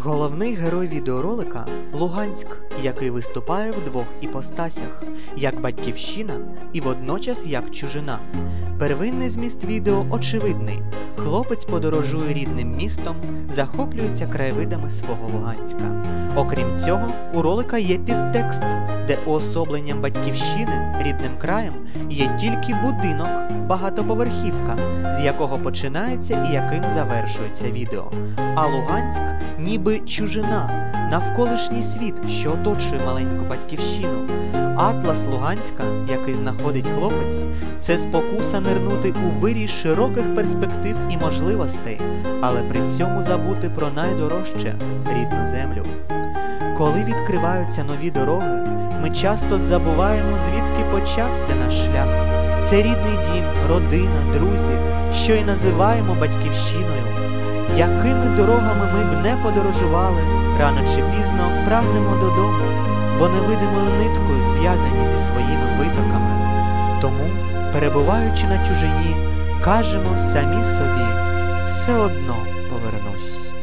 Головний герой відеоролика Луганськ, який виступає в двох іпостасях, як батьківщина і водночас як чужина. Первинний зміст відео очевидний. Хлопець подорожує рідним містом, захоплюється краєвидами свого Луганська. Окрім цього, у ролика є підтекст, де уособленням батьківщини рідним краєм є тільки будинок, багатоповерхівка, з якого починається і яким завершується відео. А Луганськ ніби чужина, навколишній світ, що оточує маленьку батьківщину. Атлас Луганська, який знаходить хлопець, це спокуса нирнути у вирій широких перспектив і можливостей, але при цьому забути про найдорожче рідну землю. Коли відкриваються нові дороги, ми часто забуваємо, звідки почався наш шлях. Це рідний дім, родина, друзі, що й називаємо батьківщиною. Якими дорогами ми б не подорожували, рано чи пізно прагнемо додому, бо невидимою ниткою зв'язані зі своїми витоками. Тому, перебуваючи на чужині, кажемо самі собі все одно повернусь.